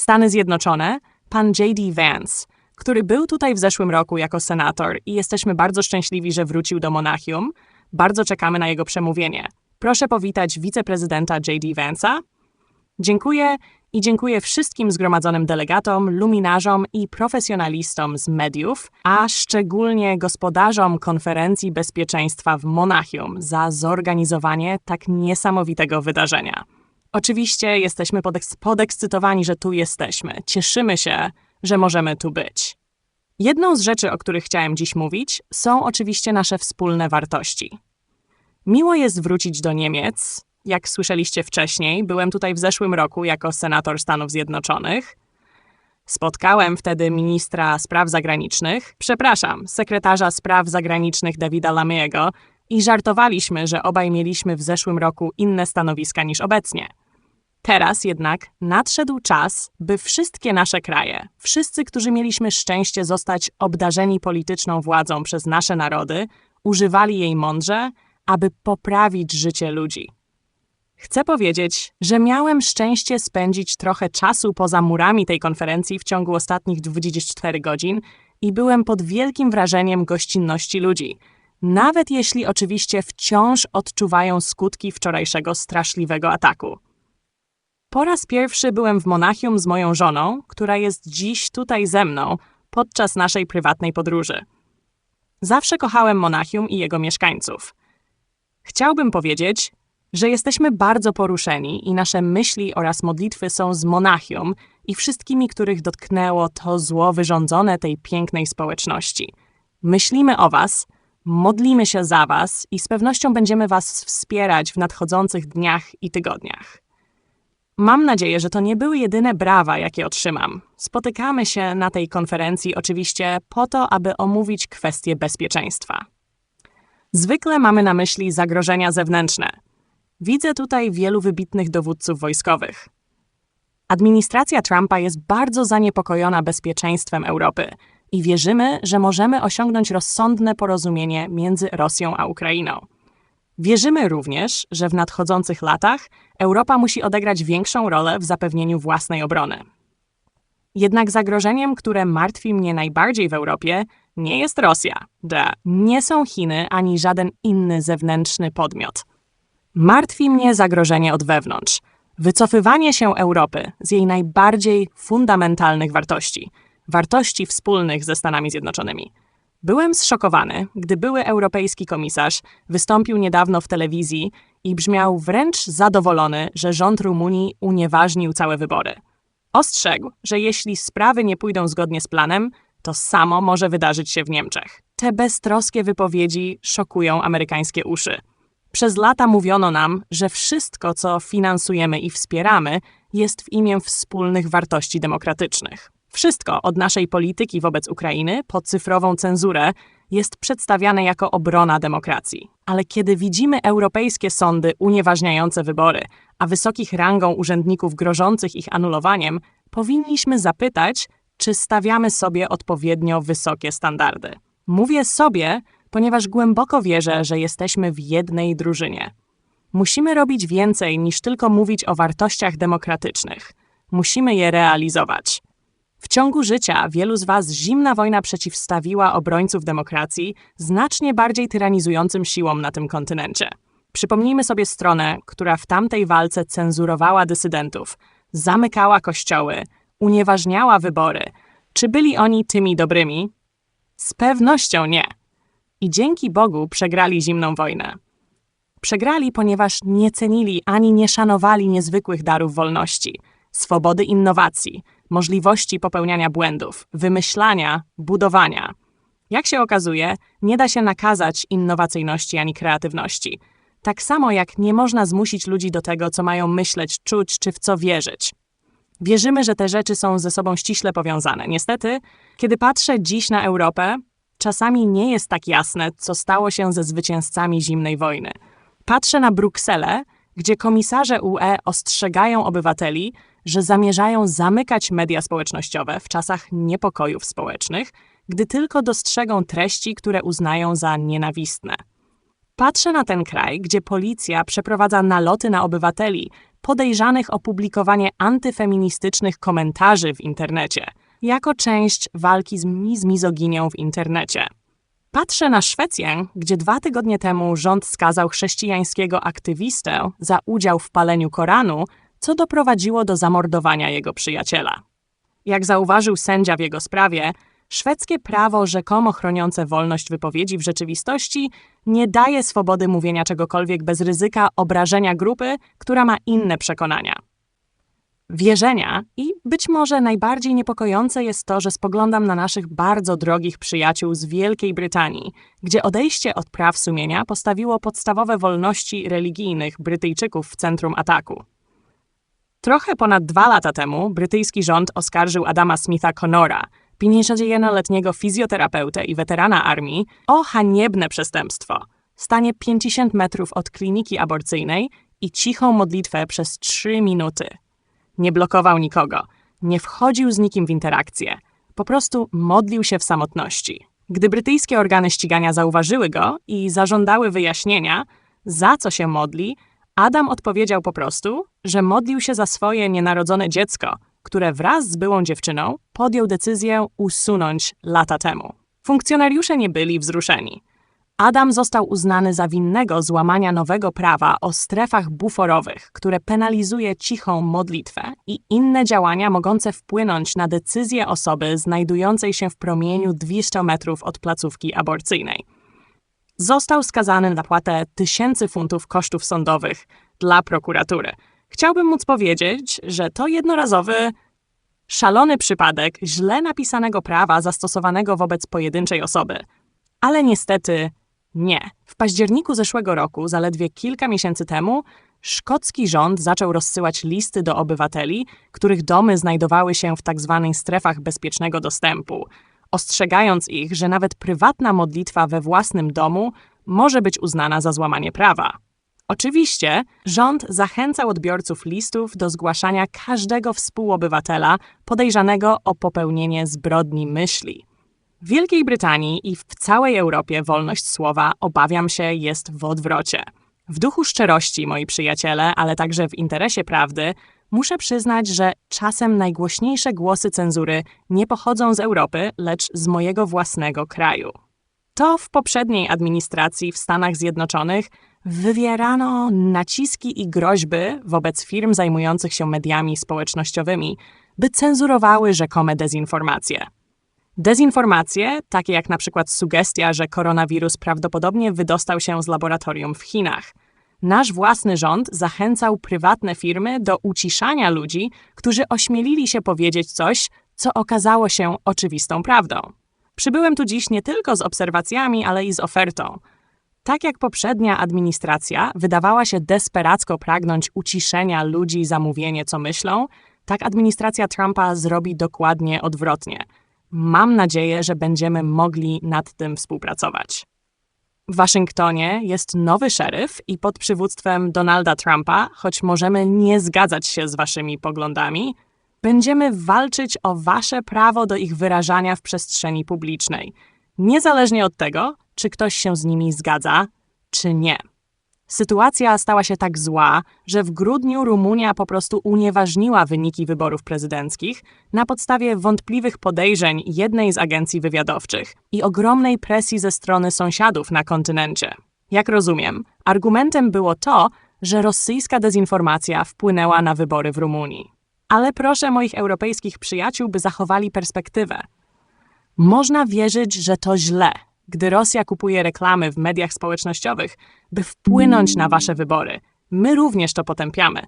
Stany Zjednoczone, pan J.D. Vance, który był tutaj w zeszłym roku jako senator i jesteśmy bardzo szczęśliwi, że wrócił do Monachium. Bardzo czekamy na jego przemówienie. Proszę powitać wiceprezydenta J.D. Vance'a. Dziękuję i dziękuję wszystkim zgromadzonym delegatom, luminarzom i profesjonalistom z mediów, a szczególnie gospodarzom konferencji bezpieczeństwa w Monachium za zorganizowanie tak niesamowitego wydarzenia. Oczywiście jesteśmy podeks podekscytowani, że tu jesteśmy. Cieszymy się, że możemy tu być. Jedną z rzeczy, o których chciałem dziś mówić, są oczywiście nasze wspólne wartości. Miło jest wrócić do Niemiec. Jak słyszeliście wcześniej, byłem tutaj w zeszłym roku jako senator Stanów Zjednoczonych. Spotkałem wtedy ministra spraw zagranicznych, przepraszam, sekretarza spraw zagranicznych Davida Lamiego i żartowaliśmy, że obaj mieliśmy w zeszłym roku inne stanowiska niż obecnie. Teraz jednak nadszedł czas, by wszystkie nasze kraje, wszyscy, którzy mieliśmy szczęście zostać obdarzeni polityczną władzą przez nasze narody, używali jej mądrze, aby poprawić życie ludzi. Chcę powiedzieć, że miałem szczęście spędzić trochę czasu poza murami tej konferencji w ciągu ostatnich 24 godzin i byłem pod wielkim wrażeniem gościnności ludzi, nawet jeśli oczywiście wciąż odczuwają skutki wczorajszego straszliwego ataku. Po raz pierwszy byłem w Monachium z moją żoną, która jest dziś tutaj ze mną podczas naszej prywatnej podróży. Zawsze kochałem Monachium i jego mieszkańców. Chciałbym powiedzieć, że jesteśmy bardzo poruszeni i nasze myśli oraz modlitwy są z Monachium i wszystkimi, których dotknęło to zło wyrządzone tej pięknej społeczności. Myślimy o Was, modlimy się za Was i z pewnością będziemy Was wspierać w nadchodzących dniach i tygodniach. Mam nadzieję, że to nie były jedyne brawa, jakie otrzymam. Spotykamy się na tej konferencji oczywiście po to, aby omówić kwestie bezpieczeństwa. Zwykle mamy na myśli zagrożenia zewnętrzne. Widzę tutaj wielu wybitnych dowódców wojskowych. Administracja Trumpa jest bardzo zaniepokojona bezpieczeństwem Europy i wierzymy, że możemy osiągnąć rozsądne porozumienie między Rosją a Ukrainą. Wierzymy również, że w nadchodzących latach Europa musi odegrać większą rolę w zapewnieniu własnej obrony. Jednak zagrożeniem, które martwi mnie najbardziej w Europie, nie jest Rosja, da, nie są Chiny ani żaden inny zewnętrzny podmiot. Martwi mnie zagrożenie od wewnątrz, wycofywanie się Europy z jej najbardziej fundamentalnych wartości, wartości wspólnych ze Stanami Zjednoczonymi. Byłem zszokowany, gdy były europejski komisarz wystąpił niedawno w telewizji i brzmiał wręcz zadowolony, że rząd Rumunii unieważnił całe wybory. Ostrzegł, że jeśli sprawy nie pójdą zgodnie z planem, to samo może wydarzyć się w Niemczech. Te beztroskie wypowiedzi szokują amerykańskie uszy. Przez lata mówiono nam, że wszystko, co finansujemy i wspieramy, jest w imię wspólnych wartości demokratycznych. Wszystko od naszej polityki wobec Ukrainy po cyfrową cenzurę jest przedstawiane jako obrona demokracji. Ale kiedy widzimy europejskie sądy unieważniające wybory, a wysokich rangą urzędników grożących ich anulowaniem, powinniśmy zapytać, czy stawiamy sobie odpowiednio wysokie standardy. Mówię sobie, ponieważ głęboko wierzę, że jesteśmy w jednej drużynie. Musimy robić więcej niż tylko mówić o wartościach demokratycznych. Musimy je realizować. W ciągu życia wielu z Was zimna wojna przeciwstawiła obrońców demokracji znacznie bardziej tyranizującym siłom na tym kontynencie. Przypomnijmy sobie stronę, która w tamtej walce cenzurowała dysydentów, zamykała kościoły, unieważniała wybory. Czy byli oni tymi dobrymi? Z pewnością nie. I dzięki Bogu przegrali zimną wojnę. Przegrali, ponieważ nie cenili ani nie szanowali niezwykłych darów wolności, swobody innowacji, możliwości popełniania błędów, wymyślania, budowania. Jak się okazuje, nie da się nakazać innowacyjności ani kreatywności. Tak samo jak nie można zmusić ludzi do tego, co mają myśleć, czuć czy w co wierzyć. Wierzymy, że te rzeczy są ze sobą ściśle powiązane. Niestety, kiedy patrzę dziś na Europę, czasami nie jest tak jasne, co stało się ze zwycięzcami zimnej wojny. Patrzę na Brukselę, gdzie komisarze UE ostrzegają obywateli, że zamierzają zamykać media społecznościowe w czasach niepokojów społecznych, gdy tylko dostrzegą treści, które uznają za nienawistne. Patrzę na ten kraj, gdzie policja przeprowadza naloty na obywateli, podejrzanych o publikowanie antyfeministycznych komentarzy w internecie, jako część walki z, z mizoginią w internecie. Patrzę na Szwecję, gdzie dwa tygodnie temu rząd skazał chrześcijańskiego aktywistę za udział w paleniu Koranu, co doprowadziło do zamordowania jego przyjaciela. Jak zauważył sędzia w jego sprawie, szwedzkie prawo rzekomo chroniące wolność wypowiedzi w rzeczywistości nie daje swobody mówienia czegokolwiek bez ryzyka obrażenia grupy, która ma inne przekonania. Wierzenia i być może najbardziej niepokojące jest to, że spoglądam na naszych bardzo drogich przyjaciół z Wielkiej Brytanii, gdzie odejście od praw sumienia postawiło podstawowe wolności religijnych Brytyjczyków w centrum ataku. Trochę ponad dwa lata temu brytyjski rząd oskarżył Adama Smitha Connora, 51-letniego fizjoterapeutę i weterana armii, o haniebne przestępstwo. Stanie 50 metrów od kliniki aborcyjnej i cichą modlitwę przez 3 minuty. Nie blokował nikogo, nie wchodził z nikim w interakcję. Po prostu modlił się w samotności. Gdy brytyjskie organy ścigania zauważyły go i zażądały wyjaśnienia, za co się modli, Adam odpowiedział po prostu, że modlił się za swoje nienarodzone dziecko, które wraz z byłą dziewczyną podjął decyzję usunąć lata temu. Funkcjonariusze nie byli wzruszeni. Adam został uznany za winnego złamania nowego prawa o strefach buforowych, które penalizuje cichą modlitwę i inne działania mogące wpłynąć na decyzję osoby znajdującej się w promieniu 200 metrów od placówki aborcyjnej. Został skazany na płatę tysięcy funtów kosztów sądowych dla prokuratury. Chciałbym móc powiedzieć, że to jednorazowy, szalony przypadek źle napisanego prawa zastosowanego wobec pojedynczej osoby. Ale niestety nie. W październiku zeszłego roku, zaledwie kilka miesięcy temu, szkocki rząd zaczął rozsyłać listy do obywateli, których domy znajdowały się w tzw. strefach bezpiecznego dostępu, ostrzegając ich, że nawet prywatna modlitwa we własnym domu może być uznana za złamanie prawa. Oczywiście rząd zachęcał odbiorców listów do zgłaszania każdego współobywatela podejrzanego o popełnienie zbrodni myśli. W Wielkiej Brytanii i w całej Europie wolność słowa, obawiam się, jest w odwrocie. W duchu szczerości, moi przyjaciele, ale także w interesie prawdy, muszę przyznać, że czasem najgłośniejsze głosy cenzury nie pochodzą z Europy, lecz z mojego własnego kraju. To w poprzedniej administracji w Stanach Zjednoczonych wywierano naciski i groźby wobec firm zajmujących się mediami społecznościowymi, by cenzurowały rzekome dezinformacje. Dezinformacje, takie jak na przykład sugestia, że koronawirus prawdopodobnie wydostał się z laboratorium w Chinach. Nasz własny rząd zachęcał prywatne firmy do uciszania ludzi, którzy ośmielili się powiedzieć coś, co okazało się oczywistą prawdą. Przybyłem tu dziś nie tylko z obserwacjami, ale i z ofertą. Tak jak poprzednia administracja wydawała się desperacko pragnąć uciszenia ludzi za mówienie, co myślą, tak administracja Trumpa zrobi dokładnie odwrotnie. Mam nadzieję, że będziemy mogli nad tym współpracować. W Waszyngtonie jest nowy szeryf i pod przywództwem Donalda Trumpa, choć możemy nie zgadzać się z Waszymi poglądami, będziemy walczyć o Wasze prawo do ich wyrażania w przestrzeni publicznej, niezależnie od tego, czy ktoś się z nimi zgadza, czy nie. Sytuacja stała się tak zła, że w grudniu Rumunia po prostu unieważniła wyniki wyborów prezydenckich na podstawie wątpliwych podejrzeń jednej z agencji wywiadowczych i ogromnej presji ze strony sąsiadów na kontynencie. Jak rozumiem, argumentem było to, że rosyjska dezinformacja wpłynęła na wybory w Rumunii. Ale proszę moich europejskich przyjaciół, by zachowali perspektywę. Można wierzyć, że to źle, gdy Rosja kupuje reklamy w mediach społecznościowych, by wpłynąć na wasze wybory. My również to potępiamy.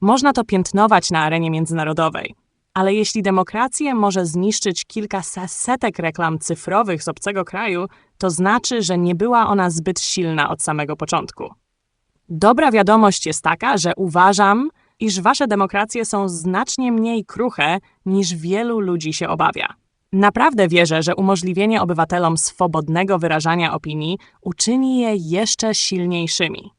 Można to piętnować na arenie międzynarodowej, ale jeśli demokrację może zniszczyć kilka setek reklam cyfrowych z obcego kraju, to znaczy, że nie była ona zbyt silna od samego początku. Dobra wiadomość jest taka, że uważam, iż wasze demokracje są znacznie mniej kruche niż wielu ludzi się obawia. Naprawdę wierzę, że umożliwienie obywatelom swobodnego wyrażania opinii uczyni je jeszcze silniejszymi.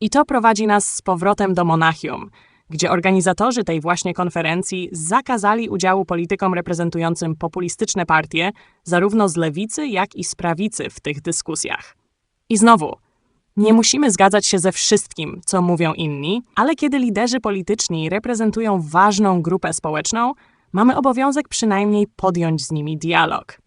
I to prowadzi nas z powrotem do Monachium, gdzie organizatorzy tej właśnie konferencji zakazali udziału politykom reprezentującym populistyczne partie, zarówno z lewicy, jak i z prawicy w tych dyskusjach. I znowu, Nie musimy zgadzać się ze wszystkim, co mówią inni, ale kiedy liderzy polityczni reprezentują ważną grupę społeczną, mamy obowiązek przynajmniej podjąć z nimi dialog.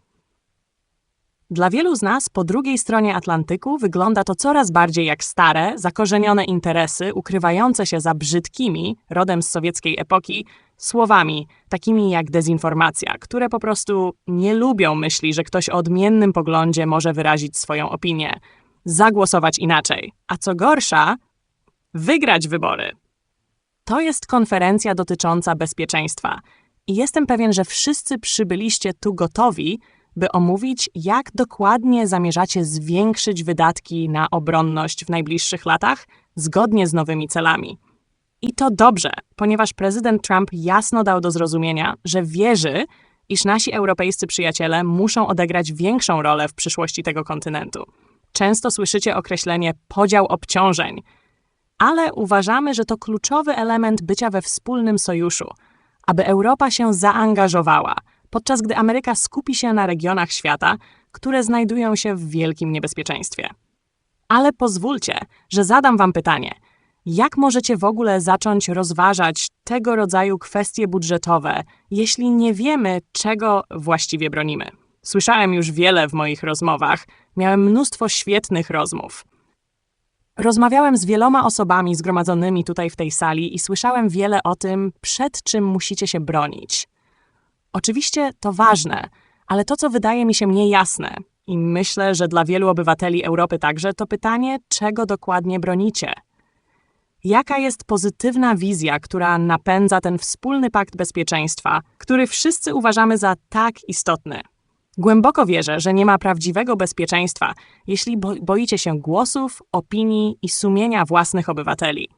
Dla wielu z nas po drugiej stronie Atlantyku wygląda to coraz bardziej jak stare, zakorzenione interesy ukrywające się za brzydkimi, rodem z sowieckiej epoki, słowami takimi jak dezinformacja, które po prostu nie lubią myśli, że ktoś o odmiennym poglądzie może wyrazić swoją opinię, zagłosować inaczej, a co gorsza, wygrać wybory. To jest konferencja dotycząca bezpieczeństwa i jestem pewien, że wszyscy przybyliście tu gotowi, by omówić, jak dokładnie zamierzacie zwiększyć wydatki na obronność w najbliższych latach zgodnie z nowymi celami. I to dobrze, ponieważ prezydent Trump jasno dał do zrozumienia, że wierzy, iż nasi europejscy przyjaciele muszą odegrać większą rolę w przyszłości tego kontynentu. Często słyszycie określenie podział obciążeń, ale uważamy, że to kluczowy element bycia we wspólnym sojuszu, aby Europa się zaangażowała – podczas gdy Ameryka skupi się na regionach świata, które znajdują się w wielkim niebezpieczeństwie. Ale pozwólcie, że zadam Wam pytanie: jak możecie w ogóle zacząć rozważać tego rodzaju kwestie budżetowe, jeśli nie wiemy, czego właściwie bronimy? Słyszałem już wiele w moich rozmowach, miałem mnóstwo świetnych rozmów. Rozmawiałem z wieloma osobami zgromadzonymi tutaj w tej sali i słyszałem wiele o tym, przed czym musicie się bronić. Oczywiście to ważne, ale to, co wydaje mi się niejasne, i myślę, że dla wielu obywateli Europy także, to pytanie, czego dokładnie bronicie. Jaka jest pozytywna wizja, która napędza ten wspólny pakt bezpieczeństwa, który wszyscy uważamy za tak istotny? Głęboko wierzę, że nie ma prawdziwego bezpieczeństwa, jeśli boicie się głosów, opinii i sumienia własnych obywateli.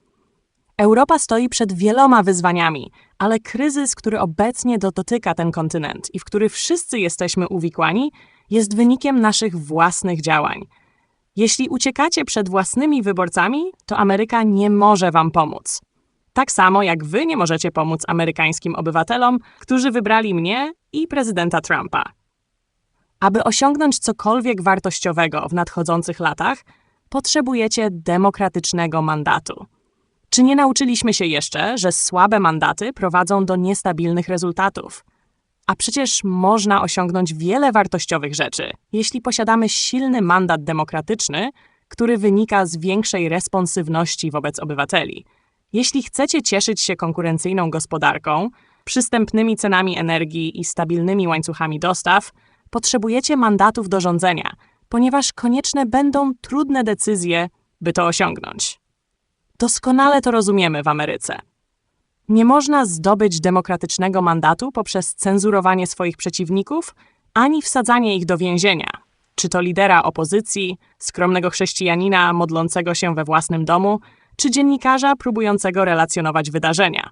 Europa stoi przed wieloma wyzwaniami, ale kryzys, który obecnie dotyka ten kontynent i w który wszyscy jesteśmy uwikłani, jest wynikiem naszych własnych działań. Jeśli uciekacie przed własnymi wyborcami, to Ameryka nie może wam pomóc. Tak samo jak wy nie możecie pomóc amerykańskim obywatelom, którzy wybrali mnie i prezydenta Trumpa. Aby osiągnąć cokolwiek wartościowego w nadchodzących latach, potrzebujecie demokratycznego mandatu. Czy nie nauczyliśmy się jeszcze, że słabe mandaty prowadzą do niestabilnych rezultatów? A przecież można osiągnąć wiele wartościowych rzeczy, jeśli posiadamy silny mandat demokratyczny, który wynika z większej responsywności wobec obywateli. Jeśli chcecie cieszyć się konkurencyjną gospodarką, przystępnymi cenami energii i stabilnymi łańcuchami dostaw, potrzebujecie mandatów do rządzenia, ponieważ konieczne będą trudne decyzje, by to osiągnąć. Doskonale to rozumiemy w Ameryce. Nie można zdobyć demokratycznego mandatu poprzez cenzurowanie swoich przeciwników ani wsadzanie ich do więzienia, czy to lidera opozycji, skromnego chrześcijanina modlącego się we własnym domu, czy dziennikarza próbującego relacjonować wydarzenia.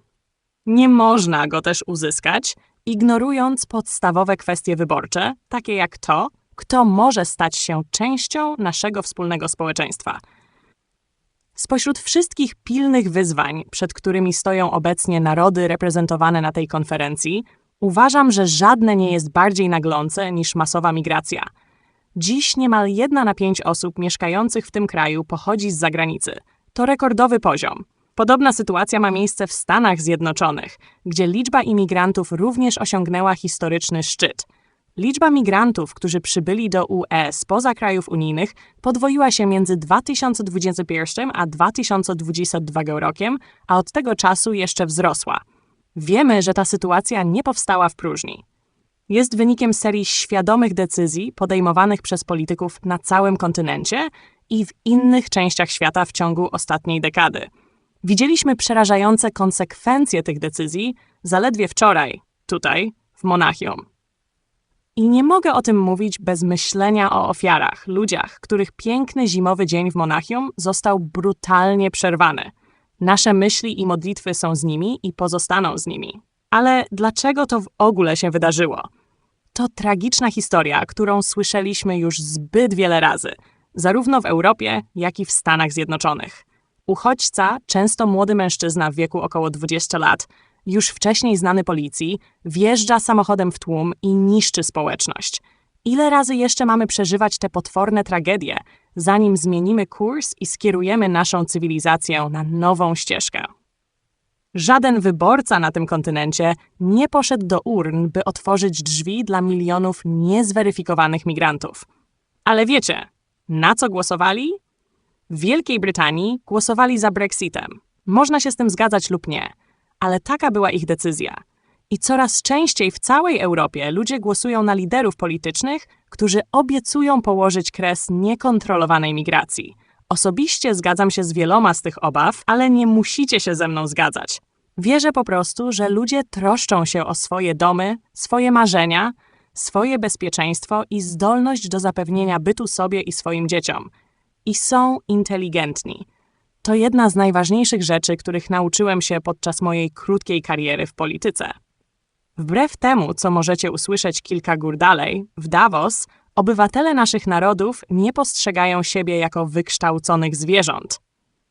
Nie można go też uzyskać, ignorując podstawowe kwestie wyborcze, takie jak to, kto może stać się częścią naszego wspólnego społeczeństwa – Spośród wszystkich pilnych wyzwań, przed którymi stoją obecnie narody reprezentowane na tej konferencji, uważam, że żadne nie jest bardziej naglące niż masowa migracja. Dziś niemal jedna na pięć osób mieszkających w tym kraju pochodzi z zagranicy. To rekordowy poziom. Podobna sytuacja ma miejsce w Stanach Zjednoczonych, gdzie liczba imigrantów również osiągnęła historyczny szczyt – Liczba migrantów, którzy przybyli do UE spoza krajów unijnych, podwoiła się między 2021 a 2022 rokiem, a od tego czasu jeszcze wzrosła. Wiemy, że ta sytuacja nie powstała w próżni. Jest wynikiem serii świadomych decyzji podejmowanych przez polityków na całym kontynencie i w innych częściach świata w ciągu ostatniej dekady. Widzieliśmy przerażające konsekwencje tych decyzji zaledwie wczoraj, tutaj, w Monachium. I nie mogę o tym mówić bez myślenia o ofiarach, ludziach, których piękny zimowy dzień w Monachium został brutalnie przerwany. Nasze myśli i modlitwy są z nimi i pozostaną z nimi. Ale dlaczego to w ogóle się wydarzyło? To tragiczna historia, którą słyszeliśmy już zbyt wiele razy, zarówno w Europie, jak i w Stanach Zjednoczonych. Uchodźca, często młody mężczyzna w wieku około 20 lat, już wcześniej znany policji, wjeżdża samochodem w tłum i niszczy społeczność. Ile razy jeszcze mamy przeżywać te potworne tragedie, zanim zmienimy kurs i skierujemy naszą cywilizację na nową ścieżkę? Żaden wyborca na tym kontynencie nie poszedł do urn, by otworzyć drzwi dla milionów niezweryfikowanych migrantów. Ale wiecie, na co głosowali? W Wielkiej Brytanii głosowali za Brexitem. Można się z tym zgadzać lub nie, ale taka była ich decyzja. I coraz częściej w całej Europie ludzie głosują na liderów politycznych, którzy obiecują położyć kres niekontrolowanej migracji. Osobiście zgadzam się z wieloma z tych obaw, ale nie musicie się ze mną zgadzać. Wierzę po prostu, że ludzie troszczą się o swoje domy, swoje marzenia, swoje bezpieczeństwo i zdolność do zapewnienia bytu sobie i swoim dzieciom. I są inteligentni. To jedna z najważniejszych rzeczy, których nauczyłem się podczas mojej krótkiej kariery w polityce. Wbrew temu, co możecie usłyszeć kilka gór dalej, w Davos obywatele naszych narodów nie postrzegają siebie jako wykształconych zwierząt,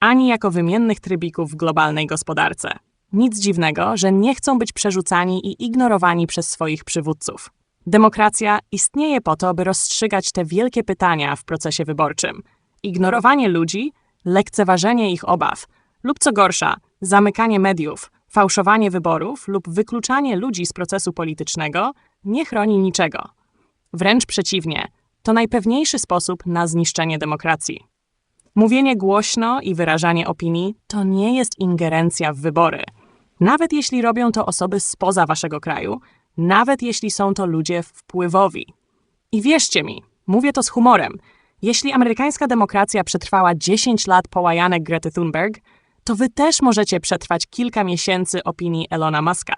ani jako wymiennych trybików w globalnej gospodarce. Nic dziwnego, że nie chcą być przerzucani i ignorowani przez swoich przywódców. Demokracja istnieje po to, by rozstrzygać te wielkie pytania w procesie wyborczym. Ignorowanie ludzi, lekceważenie ich obaw, lub co gorsza, zamykanie mediów, fałszowanie wyborów lub wykluczanie ludzi z procesu politycznego nie chroni niczego. Wręcz przeciwnie, to najpewniejszy sposób na zniszczenie demokracji. Mówienie głośno i wyrażanie opinii to nie jest ingerencja w wybory. Nawet jeśli robią to osoby spoza waszego kraju, nawet jeśli są to ludzie wpływowi. I wierzcie mi, mówię to z humorem. Jeśli amerykańska demokracja przetrwała 10 lat połajanek Grety Thunberg, to wy też możecie przetrwać kilka miesięcy opinii Elona Muska.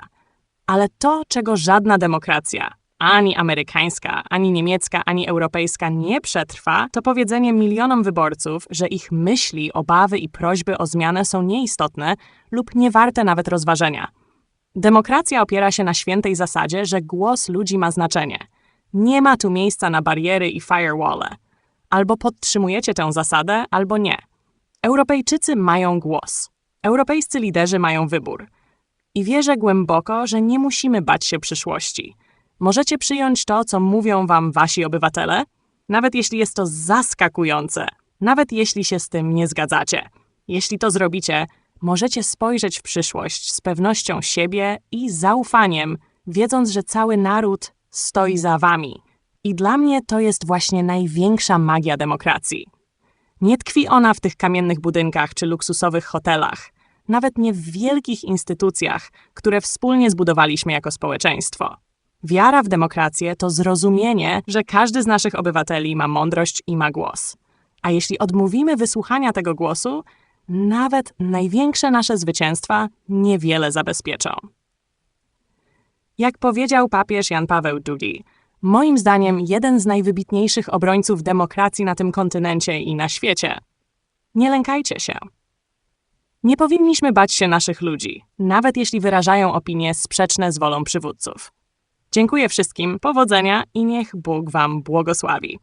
Ale to, czego żadna demokracja, ani amerykańska, ani niemiecka, ani europejska nie przetrwa, to powiedzenie milionom wyborców, że ich myśli, obawy i prośby o zmianę są nieistotne lub niewarte nawet rozważenia. Demokracja opiera się na świętej zasadzie, że głos ludzi ma znaczenie. Nie ma tu miejsca na bariery i firewalle. Albo podtrzymujecie tę zasadę, albo nie. Europejczycy mają głos. Europejscy liderzy mają wybór. I wierzę głęboko, że nie musimy bać się przyszłości. Możecie przyjąć to, co mówią wam wasi obywatele, nawet jeśli jest to zaskakujące, nawet jeśli się z tym nie zgadzacie. Jeśli to zrobicie, możecie spojrzeć w przyszłość z pewnością siebie i zaufaniem, wiedząc, że cały naród stoi za wami. I dla mnie to jest właśnie największa magia demokracji. Nie tkwi ona w tych kamiennych budynkach czy luksusowych hotelach, nawet nie w wielkich instytucjach, które wspólnie zbudowaliśmy jako społeczeństwo. Wiara w demokrację to zrozumienie, że każdy z naszych obywateli ma mądrość i ma głos. A jeśli odmówimy wysłuchania tego głosu, nawet największe nasze zwycięstwa niewiele zabezpieczą. Jak powiedział papież Jan Paweł II, moim zdaniem jeden z najwybitniejszych obrońców demokracji na tym kontynencie i na świecie. Nie lękajcie się. Nie powinniśmy bać się naszych ludzi, nawet jeśli wyrażają opinie sprzeczne z wolą przywódców. Dziękuję wszystkim, powodzenia i niech Bóg Wam błogosławi.